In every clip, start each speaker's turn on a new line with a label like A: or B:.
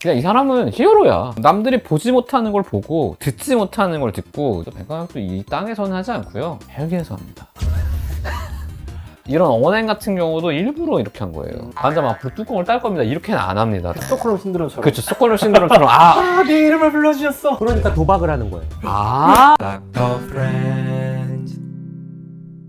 A: 그냥 이 사람은 히어로야. 남들이 보지 못하는 걸 보고 듣지 못하는 걸 듣고 백광혁도 이 땅에서는 하지 않고요. 헬기에서 합니다. 이런 언행 같은 경우도 일부러 이렇게 한 거예요. 완전 앞으로 뚜껑을 딸 겁니다. 이렇게는 안 합니다.
B: 스톡홀름 신드롬처럼.
A: 그렇죠. 스콜러 신드롬처럼 아,
B: 아, 내 이름을 불러주셨어.
C: 그러니까 도박을 하는 거예요.
A: 아,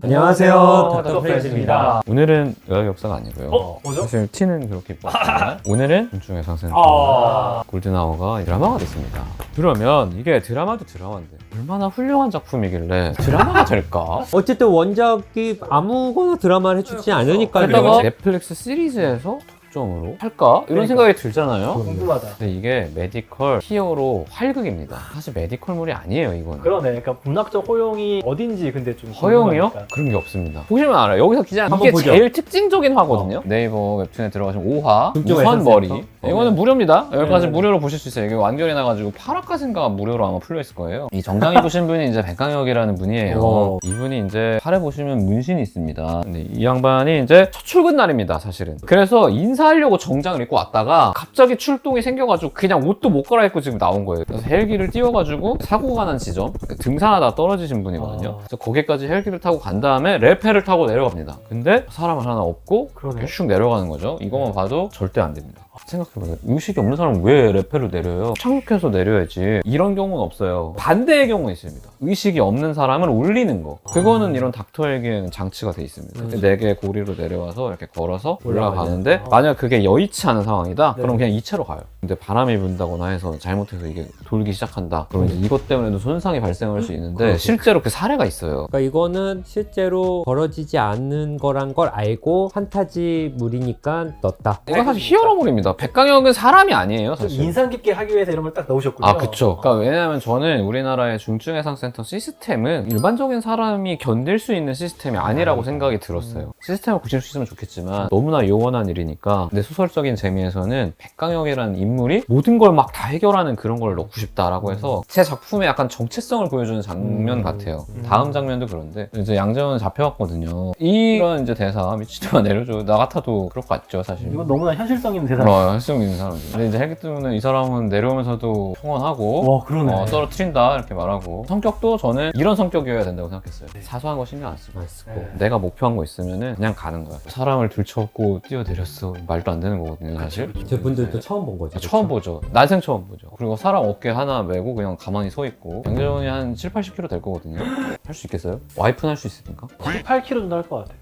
C: 안녕하세요.
B: 닥터
C: 닥터
B: 프렌즈입니다.
A: 오늘은 의학 역사가 아니고요.
B: 어, 뭐죠?
A: 사실 티는 그렇게 입고 왔지만 오늘은 중의 상승
B: 아,
A: 골든아워가 드라마가 됐습니다. 그러면 이게 드라마도 드라마인데 얼마나 훌륭한 작품이길래 드라마가 될까?
C: 어쨌든 원작이 아무거나 드라마를 해주지 않으니까요.
A: 게다가 넷플릭스 시리즈에서 독점으로 할까? 이런
B: 그러니까.
A: 생각이 들잖아요.
B: 궁금하다.
A: 근데 이게 메디컬 히어로 활극입니다. 사실 메디컬물이 아니에요, 이거는.
B: 그러네. 그러니까 문학적 허용이 어딘지 근데 좀
A: 허용이요?
B: 궁금하니까.
A: 그런 게 없습니다. 보시면 알아요. 여기서 기자
C: 한번
A: 이게
C: 보죠.
A: 제일 특징적인 화거든요. 네이버 웹툰에 들어가시면 5화
C: 중증
A: 우선 머리.
C: 센터?
A: 이거는 무료입니다. 여기까지
B: 네.
A: 무료로 보실 수 있어요. 이게 완결이 나가지고 8화까지인가 무료로 아마 풀려 있을 거예요. 이 정장 입으신 분이 이제 백강혁이라는 분이에요.
C: 오.
A: 이분이 이제 팔에 보시면 문신이 있습니다. 근데 이 양반이 이제 첫 출근 날입니다, 사실은. 그래서 인사 하려고 정장을 입고 왔다가 갑자기 출동이 생겨가지고 그냥 옷도 못 갈아입고 지금 나온 거예요. 그래서 헬기를 띄워가지고 사고가 난 지점, 등산하다 떨어지신 분이거든요.
B: 아.
A: 그래서 거기까지 헬기를 타고 간 다음에 레페를 타고 내려갑니다. 근데 사람 하나 없고
B: 그러네.
A: 슉 내려가는 거죠. 이것만 봐도 절대 안 됩니다. 생각해보세요. 의식이 없는 사람은 왜 레페를 내려요? 착륙해서 내려야지. 이런 경우는 없어요. 반대의 경우는 있습니다. 의식이 없는 사람을 올리는 거. 그거는 이런 닥터에게는 장치가 돼 있습니다.
C: 음.
A: 네개 고리로 내려와서 이렇게 걸어서. 올라가는데
B: 아.
A: 만약 그게 여의치 않은 상황이다?
B: 네.
A: 그럼 그냥 이체로 가요. 근데 바람이 분다거나 해서 잘못해서 이게 돌기 시작한다. 그럼 이제 이것 때문에도 손상이 발생할 수 있는데
C: 그렇죠.
A: 실제로 그 사례가 있어요.
C: 그러니까 이거는 실제로 벌어지지 않는 거란 걸 알고 판타지물이니까 넣었다.
A: 이건 사실 히어로물입니다. 백강혁은 사람이 아니에요,
B: 좀
A: 사실.
B: 인상 깊게 하기 위해서 이런 걸 딱 넣으셨군요.
A: 아, 그쵸. 그러니까 왜냐하면 저는 우리나라의 중증 해상센터 시스템은 일반적인 사람이 견딜 수 있는 시스템이 아니라고 생각이 들었어요. 시스템을 고칠 수 있으면 좋겠지만 너무나 요원한 일이니까 내 소설적인 재미에서는 백강혁이라는 인물이 모든 걸 막 다 해결하는 그런 걸 넣고 싶다라고 해서 제 작품에 약간 정체성을 보여주는 장면
C: 음.
A: 같아요.
B: 음.
A: 다음 장면도 그런데 이제 양재원 잡혀왔거든요. 이런 이제 대사 미치도만 내려줘. 나 같아도 그럴 것 같죠, 사실.
B: 이건 너무나 현실성 있는 대사.
A: 어, 할 수 있는 사람들. 근데 이제 헬기 때문에 이 사람은 내려오면서도 통원하고
B: 와, 그러네.
A: 어, 떨어뜨린다 이렇게 말하고 성격도 저는 이런 성격이어야 된다고 생각했어요.
B: 네.
A: 사소한 거 신경 안 쓰고
B: 네.
A: 내가 목표한 거 있으면은 그냥 가는 거야. 사람을 들쳐업고 뛰어내렸어 말도 안 되는 거거든요, 사실.
C: 제 분들도 처음 본 거죠.
A: 처음 보죠. 난생 처음 보죠. 그리고 사람 어깨 하나 메고 그냥 가만히 서 있고 양재원이 한 7, 80kg 될 거거든요. 할 수 있겠어요? 와이프는 할 수 있습니까?
B: 18kg 정도 할 것 같아요.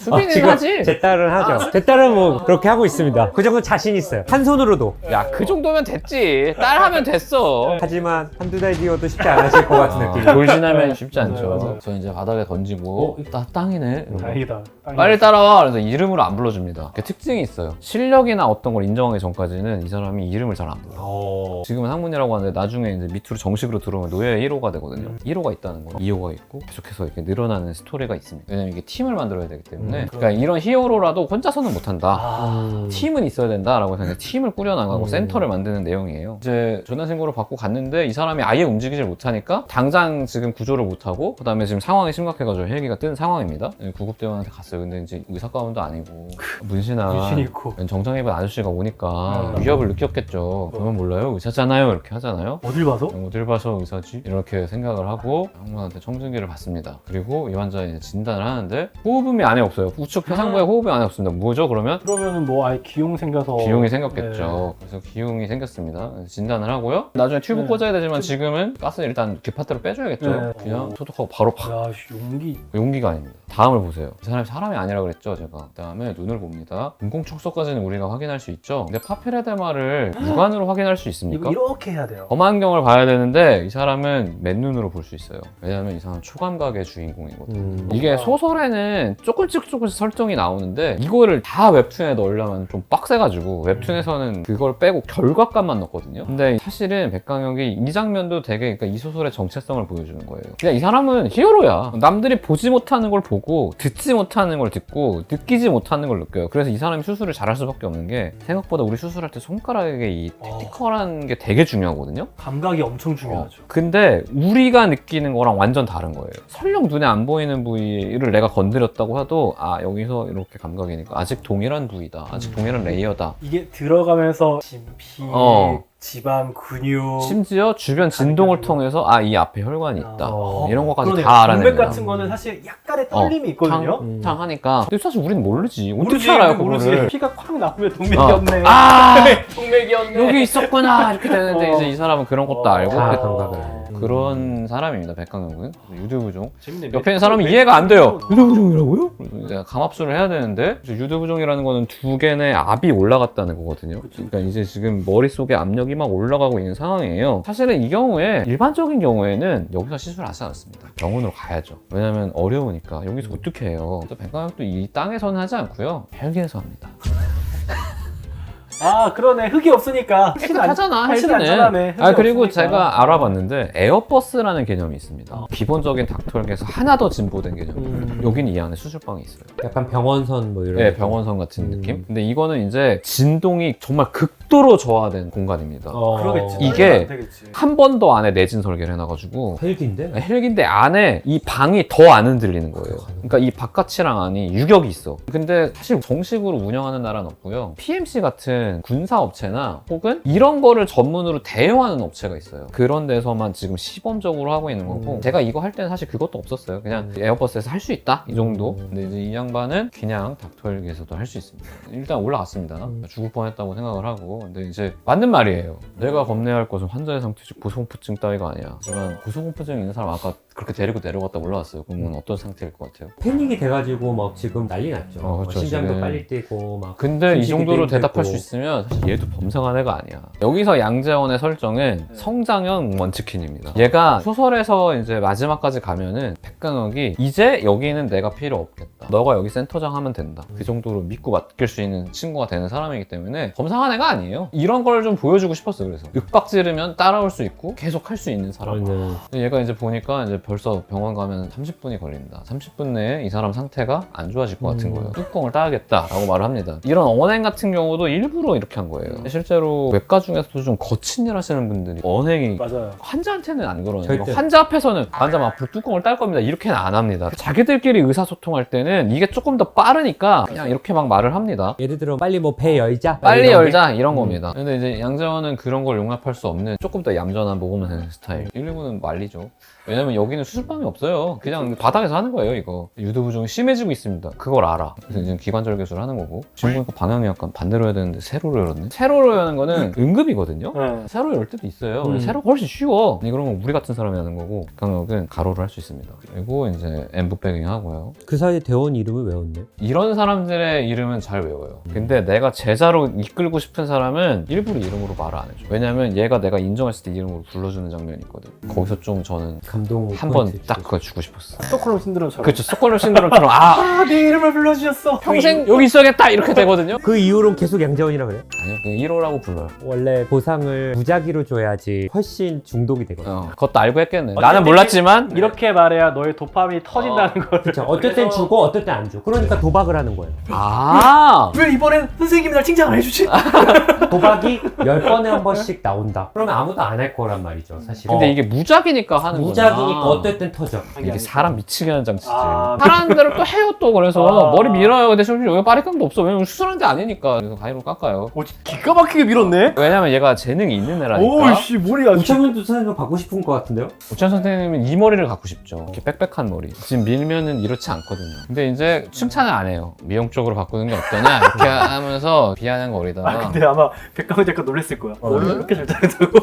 A: 수비는
C: 지금
A: 하지.
C: 제 딸은 하죠. 제 딸은 뭐 그렇게 하고 있습니다. 그 정도 자신 있어요. 한 손으로도.
A: 야, 그 정도면 됐지. 딸 하면 됐어.
C: 하지만 한두 달 뒤어도 쉽지 않으실 것 같은
A: 아,
C: 느낌.
A: 돌진하면 쉽지 않죠. 저 이제 바닥에 던지고
B: 어?
A: 나 땅이네. 이러고.
B: 다행이다.
A: 빨리 따라와. 그래서 이름으로 안 불러줍니다. 그 특징이 있어요. 실력이나 어떤 걸 인정하기 전까지는 이 사람이 이름을 잘 안 불러.
B: 어.
A: 지금은 학문이라고 하는데 나중에 이제 밑으로 정식으로 들어오면 노예 1호가 되거든요. 1호가 있다는 건 2호가 있고 계속해서 이렇게 늘어나는 스토리가 있습니다. 왜냐면 이게 팀을 만들어야 되기 때문에
B: 음,
A: 그러니까 이런 히어로라도 혼자서는 못한다.
B: 아.
C: 음.
A: 팀은 있어야 된다라고 해서 팀을 꾸려나가고
C: 음.
A: 센터를 만드는 내용이에요. 이제 전화 신고를 받고 갔는데 이 사람이 아예 움직이질 못하니까 당장 지금 구조를 못하고 그다음에 지금 상황이 심각해가지고 헬기가 뜬 상황입니다. 네, 구급대원한테 갔어요. 근데 이제 의사 가운도 아니고 문신한
B: 있고.
A: 정장 입은 아저씨가 오니까
B: 음.
A: 위협을 느꼈겠죠. 그러면 몰라요. 의사잖아요. 이렇게 하잖아요.
B: 어딜 봐서?
A: 어딜 봐서 의사지? 이렇게 생각을 하고 항문한테 청진기를 받습니다. 그리고 이 환자 이제 진단을 하는데 호흡음이 안에 없어요. 우측 폐상부에 호흡이 안에 없습니다. 뭐죠? 그러면
B: 그러면은 뭐 아예 기용 생겨서
A: 기흉이 생겼겠죠. 그래서 기흉이 생겼습니다. 진단을 하고요. 나중에 튜브
B: 네.
A: 꽂아야 되지만 지금은 가스 일단 뒷파트로 빼줘야겠죠.
B: 네.
A: 그냥 소독하고 바로 팍.
B: 야, 씨, 용기.
A: 용기가 아닙니다. 다음을 보세요. 이 사람이 사람이 아니라 그랬죠, 제가. 그다음에 눈을 봅니다. 인공 촉소까지는 우리가 확인할 수 있죠. 근데 파피레데마를 육안으로 확인할 수 있습니까?
B: 이렇게 해야 돼요.
A: 검안경을 봐야 되는데 이 사람은 맨눈으로 볼 수 있어요. 왜냐하면 이 사람 은 초감각의 주인공이거든요.
C: 음.
A: 이게 소설에는 조금씩 조금씩 설정이 나오는데 이거를 다 웹툰에 넣으려면 좀 빡세가지고 웹툰에서는 그걸 빼고 결과값만 넣거든요. 근데 사실은 백강혁이 이 장면도 되게 그러니까 이 소설의 정체성을 보여주는 거예요. 그냥 이 사람은 히어로야. 남들이 보지 못하는 걸 보고 듣지 못하는 걸 듣고 느끼지 못하는 걸 느껴요. 그래서 이 사람이 수술을 잘할 수밖에 없는 게 생각보다 우리 수술할 때 손가락에 이
B: 어.
A: 테티컬한 게 되게 중요하거든요.
B: 감각이 엄청 중요하죠.
A: 어, 근데 우리가 느끼는 거랑 완전 다른 거예요. 설령 눈에 안 보이는 부위를 내가 건드렸다고 해도 아 여기서 이렇게 감각이니까 아직 동일한 부위다 아직 동일한 레이어다
B: 이게 들어가면서 진피,
A: 어.
B: 지방, 근육
A: 심지어 주변 진동을 통해서 아 이 앞에 혈관이 있다
B: 어.
A: 이런 것까지
B: 그러네요.
A: 다 알아내는
B: 동맥
A: 거야
B: 같은 거는 사실 약간의 떨림이
A: 어,
B: 있거든요.
C: 음.
A: 탕 하니까 근데 사실 우리는 모르지 어떻게
B: 모르지,
A: 알아요
B: 모르지.
A: 그거를
B: 피가 콱 나오면
A: 어.
B: 동맥이었네.
A: 아
B: 동맥이었네.
A: 여기 있었구나 이렇게 되는데.
B: 어.
A: 이제 이 사람은 그런 것도 알고
C: 다
A: 그-
C: 감각을. 알아요.
A: 그런 사람입니다 백강영은 유두부종
B: 재밌네.
A: 옆에 있는 사람은 이해가 안 돼요. 유두부종이라고요? 이제 감압수를 해야 되는데 유두부종이라는 거는 두 개의 압이 올라갔다는 거거든요. 그러니까 이제 지금 머릿속에 압력이 막 올라가고 있는 상황이에요. 사실은 이 경우에 일반적인 경우에는 여기서 시술하지 않습니다. 병원으로 가야죠. 왜냐면 어려우니까. 여기서 어떻게 해요? 또 백강영도 이 땅에서는 하지 않고요. 헬기에서 합니다
B: 아 그러네. 흙이 없으니까 훨씬 안-
A: 깨끗하잖아
B: 훨씬
A: 헬기는
B: 안전하네.
A: 아 그리고
B: 없으니까.
A: 제가 알아봤는데 에어버스라는 개념이 있습니다
B: 어.
A: 기본적인 닥터에서 하나 더 진보된 개념
B: 음.
A: 여기는 이 안에 수술방이 있어요
C: 약간 병원선 뭐 이런.
A: 네,
C: 거.
A: 병원선 같은
C: 음.
A: 느낌. 근데 이거는 이제 진동이 정말 극도로 저하된 공간입니다.
C: 어.
B: 그러겠지.
A: 이게-
B: 안 되겠지.
A: 한 번 더 안에 내진 설계를 해놔가지고
C: 헬기인데?
A: 헬기인데 안에 이 방이 더 안 흔들리는 거예요. 그러니까 이 바깥이랑 안이 유격이 있어. 근데 사실 정식으로 운영하는 나라는 없고요. PMC 같은 군사 업체나 혹은 이런 거를 전문으로 대여하는 업체가 있어요. 그런 데서만 지금 시범적으로 하고 있는 거고
C: 음.
A: 제가 이거 할 때는 사실 그것도 없었어요. 그냥 에어버스에서 할 수 있다 이 정도.
C: 음.
A: 근데 이제 이 양반은 그냥 닥터헬기에서도 할 수 있습니다. 일단 올라갔습니다.
C: 음.
A: 죽을 뻔했다고 생각을 하고 근데 이제 맞는 말이에요. 내가 겁내야 할 것은 환자의 상태지 고소공포증 따위가 아니야. 하지만 고소공포증 있는 사람 아까 그렇게 데리고 내려갔다 올라왔어요. 그러면 어떤 상태일 것 같아요?
C: 패닉이 돼가지고 막 지금 난리 났죠.
A: 어, 그렇죠,
C: 심장도
A: 지금.
C: 빨리 뛰고 막.
A: 근데 이 정도로
C: 힘들고.
A: 대답할 수 있으면 사실 얘도 범상한 애가 아니야. 여기서 양재원의 설정은
B: 네.
A: 성장형 원치킨입니다. 얘가 소설에서 이제 마지막까지 가면은 백강혁이 이제 여기는 내가 필요 없겠다. 너가 여기 센터장 하면 된다. 그 정도로 믿고 맡길 수 있는 친구가 되는 사람이기 때문에 범상한 애가 아니에요. 이런 걸 좀 보여주고 싶었어 그래서 윽박 지르면 따라올 수 있고 계속 할 수 있는 사람. 얘가 이제 보니까 이제 벌써 병원 가면 30분이 걸린다. 30분 내에 이 사람 상태가 안 좋아질 것 같은
C: 음.
A: 거예요. 뚜껑을 따야겠다라고 말을 합니다. 이런 언행 같은 경우도 일부러 이렇게 한 거예요. 실제로 외과 중에서도 좀 거친 일 하시는 분들이 언행이
B: 맞아요.
A: 환자한테는 안 그러는데
C: 절대.
A: 환자 앞에서는 환자 앞으로 뚜껑을 딸 겁니다. 이렇게는 안 합니다. 자기들끼리 의사소통할 때는 이게 조금 더 빠르니까 그냥 이렇게 막 말을 합니다.
C: 예를 들어 빨리 뭐 배 열자.
A: 빨리. 열자 이런
C: 음.
A: 겁니다. 근데 이제 양재원은 그런 걸 용납할 수 없는 조금 더 얌전한 먹으면 되는 스타일. 119는 말리죠. 왜냐면 여기는 수술방이 없어요. 그냥 바닥에서 하는 거예요 이거. 유두부종이 심해지고 있습니다. 그걸 알아. 그래서 이제 기관절 개술을 하는 거고. 지금 보니까 방향이 약간 반대로 해야 되는데 세로로 열었네. 세로로 여는 거는 응급이거든요.
B: 네.
A: 세로 열 때도 있어요.
C: 음.
A: 세로 훨씬 쉬워. 근데 그런 건 우리 같은 사람이 하는 거고 강력은 가로를 할수 있습니다. 그리고 이제 엠브백잉 하고요.
C: 그 사이에 대원 이름을 외웠네.
A: 이런 사람들의 이름은 잘 외워요. 근데 내가 제자로 이끌고 싶은 사람은 일부러 이름으로 말을 안 해줘. 왜냐면 얘가 내가 인정했을 때 이름으로 불러주는 장면이 있거든. 거기서 좀 저는
C: 감동.
A: 한 번
C: 포인트
A: 딱
C: 주고.
A: 그걸 주고 싶었어.
B: 스톡홀름 신드롬처럼.
A: 그렇죠. 스콜러 신드롬처럼 아
B: 아, 내 이름을 불러주셨어.
A: 평생 여기 있어야겠다 이렇게 되거든요.
C: 그 이후로는 계속 양재원이라 그래.
A: 아니요, 그냥 1호라고 불러요.
C: 원래 보상을 무작위로 줘야지 훨씬 중독이 되거든.
A: 어, 그것도 알고 했겠네. 나는 몰랐지만
B: 이렇게 말해야 너의 도파민이 터진다는 걸.
C: 그렇죠. 어떨 땐 주고 어떨 땐 안 줘. 그러니까 도박을 하는 거예요.
A: 아
B: 왜 이번엔 선생님이 날 칭찬 안 해주지?
C: 도박이 열 번에 한 번씩 나온다. 그러면 아무도 안 할 거란 말이죠, 사실.
A: 근데 이게 무작이니까 하는 거야.
C: 무작위니까 어떨 땐 터져.
A: 이게 사람 미치게 하는 장치지.
B: 아.
A: 사람들을 또 해요 또 그래서
B: 아.
A: 머리 밀어요. 근데 심지어 여기 빠리깡도 없어. 왜냐면 수술한 데 아니니까. 그래서 가위로 깎아요.
B: 오, 기가 막히게 밀었네.
A: 왜냐면 얘가 재능이 있는 애라니까.
B: 오씨 머리가.
C: 우창훈도 선생님 받고 싶은 것 같은데요?
A: 우찬 선생님은 이 머리를 갖고 싶죠. 이렇게 빽빽한 머리. 지금 밀면은 이렇지 않거든요. 근데 이제 칭찬을 안 해요. 미용 쪽으로 바꾸는 게 어떠냐 이렇게 하면서 비아냥
B: 아
A: 거리다가
B: 근데 아마 백강은 약간 놀랬을 거야.
A: 어,
B: 머리
A: 왜?
B: 이렇게 잘 자른다고.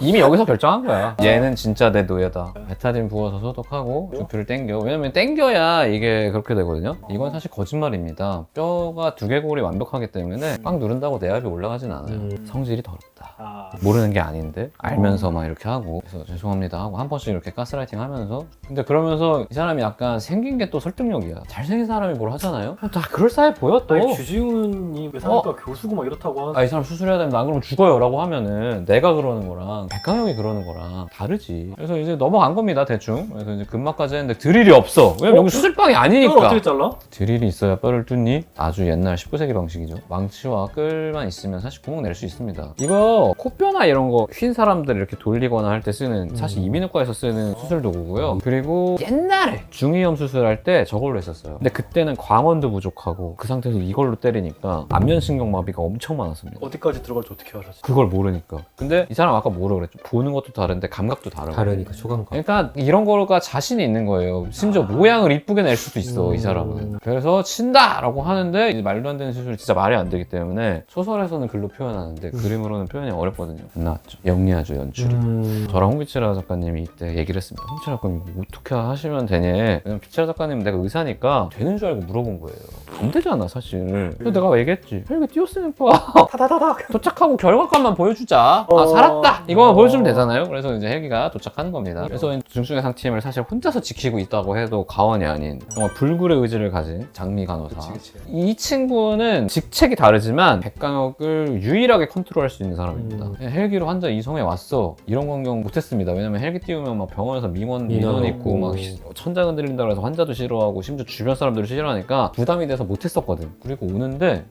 A: 이미 여기서 결정한 거야. 얘는 진짜 내 노예다. 베타딘 부어서 소독하고 주피를 땡겨. 왜냐면 땡겨야 이게 그렇게 되거든요. 이건 사실 거짓말입니다. 뼈가 두개골이 완벽하기 때문에 꽉 누른다고 내압이 올라가진 않아요.
C: 음.
A: 성질이 더럽다.
B: 아.
A: 모르는 게 아닌데 알면서 막 이렇게 하고 그래서 죄송합니다 하고 한 번씩 이렇게 가스라이팅 하면서 근데 그러면서 이 사람이 약간 생긴 게 또 설득력이야 잘생긴 사람이 뭘 하잖아요 다 그럴싸해 보여 또
B: 아니 주지훈이 외상과 교수고 막 이렇다고 하는.
A: 아, 이 사람 수술해야 된다. 안 그러면 죽어요. 라고 하면은 내가 그러는 거랑 백강혁이 그러는 거랑 다르지. 그래서 이제 넘어간 겁니다 대충. 그래서 이제 근막까지 했는데 드릴이 없어. 왜냐면
B: 어?
A: 여기 수술방이 아니니까.
B: 어떻게 잘라?
A: 드릴이 있어야 뼈를 뚫니? 아주 옛날 19세기 방식이죠. 망치와 끌만 있으면 사실 구멍 낼 수 있습니다. 이거 코뼈나 이런 거 휜 사람들 이렇게 돌리거나 할 때 쓰는 사실
C: 음.
A: 이비인후과에서 쓰는 수술 도구고요. 그리고 옛날에 중이염 수술할 때 저걸로 했었어요. 근데 그때는 광원도 부족하고 그 상태에서 이걸로 때리니까 안면신경마비가 엄청 많았습니다.
B: 어디까지 들어갈지 어떻게 알았지?
A: 그걸 모르니까. 근데 이 사람 아까 뭐라 그랬죠? 보는 것도 다른데 감각도 다르고.
C: 다르니까 초감각.
A: 그러니까 이런 거가 자신이 있는 거예요. 심지어 모양을 이쁘게 낼 수도 있어, 이
C: 음.
A: 사람은. 그래서 친다라고 하는데 이제 말도 안 되는 수술이 진짜 말이 안 되기 때문에 소설에서는 글로 표현하는데 그림으로는 표현 이 어렵거든요. 안 나왔죠. 영리하죠, 연출이.
C: 음.
A: 저랑 홍비치라 작가님이 이때 얘기를 했습니다. 홍비치라 작가님 어떻게 하시면 되냐. 왜냐면 비치라 작가님 내가 의사니까 되는 줄 알고 물어본 거예요. 안 되잖아 사실. 그래서 내가 얘기했지. 헬기 띄웠으니까
B: 타다다닥.
A: 도착하고 결과값만 보여주자. 아
B: 어.
A: 살았다. 이거만 보여주면 되잖아요. 그래서 이제 헬기가 도착하는 겁니다. 그래서 중증외상 팀을 사실 혼자서 지키고 있다고 해도 과언이 아닌 정말 불굴의 의지를 가진 장미 간호사.
B: 그치 그치.
A: 이 친구는 직책이 다르지만 백강혁을 유일하게 컨트롤할 수 있는 사람 입니다.
C: 음.
A: 헬기로 환자 이송해 왔어. 이런 광경 못했습니다. 왜냐면 헬기 띄우면 막 병원에서 민원 민원 있고. 막 천장 흔들린다 그래서 환자도 싫어하고 심지어 주변 사람들도 싫어하니까 부담이 돼서 못했었거든. 그리고 오는데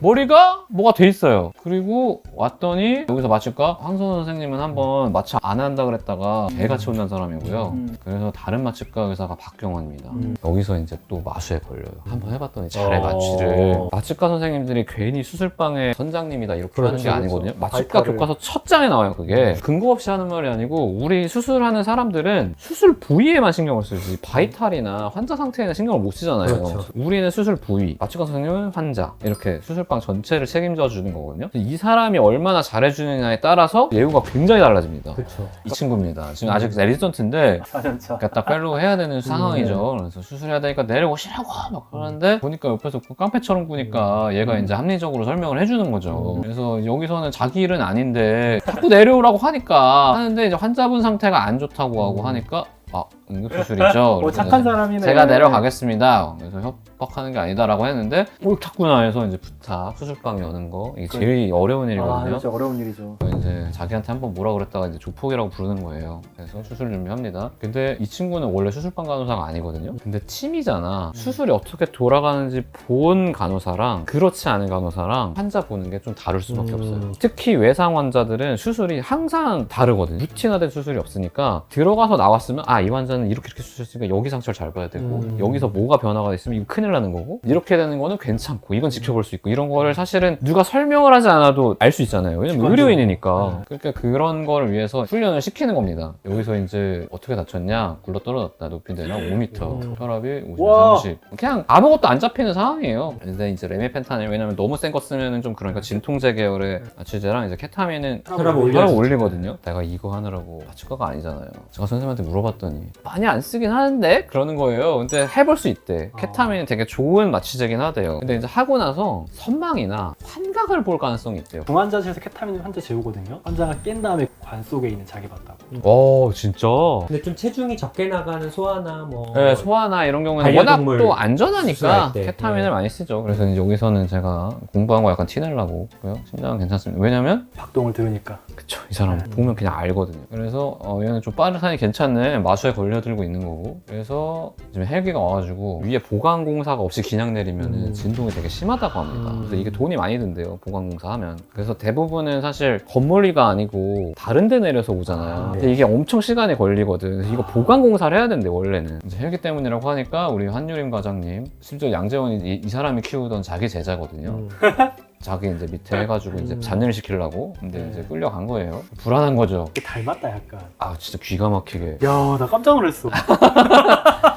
A: 머리가 뭐가 돼 있어요. 그리고 왔더니 여기서 마취과 황선호 선생님은 한번 마취 안 한다 그랬다가 개같이 혼난 사람이고요.
B: 음.
A: 그래서 다른 마취과 의사가 박경원입니다.
C: 음.
A: 여기서 이제 또 마수에 걸려요. 한번 해봤더니 잘해
B: 어.
A: 마취를. 마취과 선생님들이 괜히 수술방에 선장님이다 이렇게 하는 게
C: 그렇죠,
A: 아니거든요.
B: 그렇죠.
A: 마취과
B: 바이탈을.
A: 교과서 첫 장에 나와요 그게. 근거 없이 하는 말이 아니고 우리 수술하는 사람들은 수술 부위에만 신경을 쓰지 바이탈이나 환자 상태에는 신경을 못 쓰잖아요.
C: 그렇죠.
A: 우리는 수술 부위, 마취과 선생님은 환자 이렇게 수술 방 전체를 책임져 주는 거거든요. 이 사람이 얼마나 잘해주느냐에 따라서 예우가 굉장히 달라집니다.
C: 그렇죠.
A: 이 친구입니다. 지금 아직 레지던트인데
B: 4년차.
A: 그러니까 딱 팔로우 해야 되는 상황이죠. 그래서 수술해야 되니까 내려오시라고 막 그러는데 보니까 옆에서 그 깡패처럼 구니까 얘가 이제 합리적으로 설명을 해주는 거죠. 그래서 여기서는 자기 일은 아닌데 자꾸 내려오라고 하니까 하는데 이제 환자분 상태가 안 좋다고 하고 하니까 아 응급수술이죠.
B: 어,
A: 그래서
B: 착한 사람이네.
A: 제가 내려가겠습니다. 그래서 협박하는 게 아니다라고 했는데 옳다구나 해서 이제 부탁 수술방 여는 거 이게 제일 어려운
B: 아,
A: 일이거든요.
B: 진짜 어려운 일이죠.
A: 이제 자기한테 한번 뭐라 그랬다가 이제 조폭이라고 부르는 거예요. 그래서 수술 준비합니다. 근데 이 친구는 원래 수술방 간호사가 아니거든요. 근데 팀이잖아. 수술이 어떻게 돌아가는지 본 간호사랑 그렇지 않은 간호사랑 환자 보는 게 좀 다를 수밖에
C: 음.
A: 없어요. 특히 외상 환자들은 수술이 항상 다르거든요. 루틴화된 수술이 없으니까 들어가서 나왔으면 아 이 환자는 이렇게 이렇게 수술했으니까 여기 상처를 잘 봐야 되고
C: 음.
A: 여기서 뭐가 변화가 있으면 이거 큰일 나는 거고 이렇게 되는 거는 괜찮고 이건 지켜볼 수 있고 이런 거를 사실은 누가 설명을 하지 않아도 알 수 있잖아요. 왜냐면. 의료인이니까. 그러니까 그런 거를 위해서 훈련을 시키는 겁니다. 여기서 이제 어떻게 다쳤냐? 굴러 떨어졌다. 높이 되나 5m.
C: 음.
A: 혈압이 50,
B: 와.
A: 30. 그냥 아무것도 안 잡히는 상황이에요. 근데 이제 레미펜탄을 왜냐면 너무 센 거 쓰면은 좀 그러니까 진통제 계열의 마취제랑 이제 케타민은
C: 혈압.
A: 혈압 올리거든요. 내가 이거 하느라고 마취과가 아니잖아요. 제가 선생님한테 물어봤더니 많이 안 쓰긴 하는데 그러는 거예요. 근데 해볼 수 있대. 케타민은 되게 좋은 마취제긴 하대요. 근데 이제 하고 나서 선망이나 환각을 볼 가능성이 있대요.
B: 중환자실에서 케타민 환자 재우거든요. 환자가 깬 다음에 관 속에 있는 자기 봤다고.
A: 오 진짜.
C: 근데 좀 체중이 적게 나가는 소아나 뭐
A: 네, 소아나 이런 경우는 워낙
C: 반려동물
A: 또 안전하니까
C: 수술할 때.
A: 케타민을
C: 네.
A: 많이 쓰죠. 그래서 이제 여기서는 제가 공부한 거 약간 티내려고 고요 심장은 괜찮습니다. 왜냐면
B: 박동을 들으니까.
A: 그쵸 이 사람
B: 음.
A: 보면 그냥 알거든요. 그래서 어, 얘는 좀 빠르산이 괜찮네 마수에 걸려 들고 있는 거고 그래서 지금 헬기가 와가지고 위에 보강 공사가 없이 그냥 내리면 은
C: 음.
A: 진동이 되게 심하다고 합니다.
C: 음.
A: 그래서 이게 돈이 많이 든대요 보강 공사 하면. 그래서 대부분은 사실 건물위가 아니고 다른데 내려서 오잖아요.
C: 아,
A: 근데 이게 엄청 시간이 걸리거든. 그래서 이거 보강 공사를 해야 된대 원래는. 이제 헬기 때문이라고 하니까 우리 한유림 과장님 심지어 양재원이 이, 이 사람이 키우던 자기 제자거든요.
C: 음.
A: 자기 이제 밑에 해가지고 이제
C: 음.
A: 잔일 시키려고 근데
B: 네.
A: 이제 끌려간 거예요. 불안한 거죠.
B: 이게 닮았다 약간.
A: 아 진짜 기가 막히게.
B: 야, 나 깜짝 놀랐어.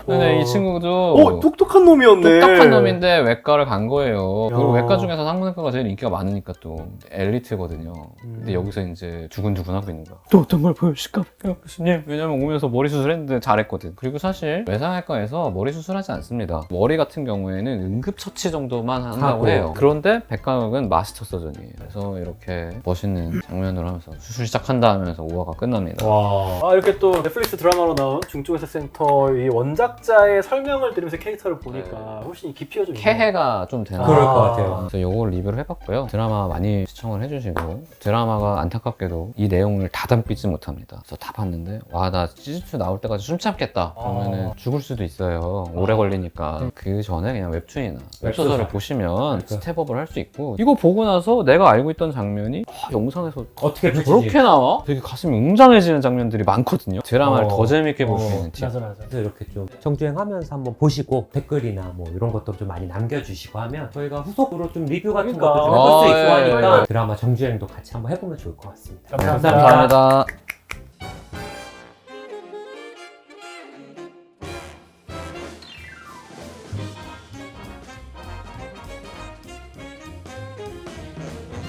A: 근데
B: 와.
A: 이 친구도
B: 어, 똑똑한 놈이었네.
A: 똑딱한 놈인데 외과를 간 거예요. 그리고
B: 야.
A: 외과 중에서 상문외과가 제일 인기가 많으니까 또 엘리트거든요. 근데
B: 음.
A: 여기서 이제 두근두근 하고 있는 거야. 또 어떤 걸 보여줄까? 교수님. 왜냐면 오면서 머리 수술했는데 잘했거든. 그리고 사실 외상외과에서 머리 수술하지 않습니다. 머리 같은 경우에는 응급처치 정도만
C: 한다고.
A: 해요. 그런데 백 강혁은 마스터 서전이에요. 그래서 이렇게 멋있는 장면으로 하면서 수술 시작한다 하면서 5화가 끝납니다.
B: 와. 아, 이렇게 또 넷플릭스 드라마로 나온 중증의사 센터의 원작 제작자의 설명을 들으면서 캐릭터를 보니까 훨씬 깊이가 좀 있네요.
A: 캐해가 좀 되는
C: 그럴
B: 아.
C: 것 같아요.
A: 그래서 요걸 리뷰를 해봤고요. 드라마 많이 시청을 해주시고 드라마가 안타깝게도 이 내용을 다 담기지 못합니다. 그래서 다 봤는데 와 나 시즌2 나올 때까지 숨 참겠다. 그러면은
B: 아.
A: 죽을 수도 있어요. 오래 걸리니까. 그 전에 그냥 웹툰이나 웹소설을
C: 웹소설.
A: 보시면
C: 그러니까.
A: 스텝업을 할 수 있고 이거 보고 나서 내가 알고 있던 장면이 아, 영상에서
C: 어떻게 붙이지?
A: 저렇게 나와? 되게 가슴이 웅장해지는 장면들이 많거든요. 드라마를
C: 어.
A: 더 재밌게 볼수
C: 어.
A: 있는 팁.
B: 맞아 맞아.
C: 그래서 이렇게 좀 정주행하면서 한번 보시고 댓글이나 뭐 이런 것도 좀 많이 남겨주시고 하면 저희가 후속으로 좀 리뷰 같은
B: 그러니까.
C: 것도 좀 해볼 수
A: 아,
C: 있고
A: 예,
C: 하니까
A: 예.
C: 드라마 정주행도 같이 한번 해보면 좋을 것 같습니다.
B: 감사합니다.
A: 감사합니다.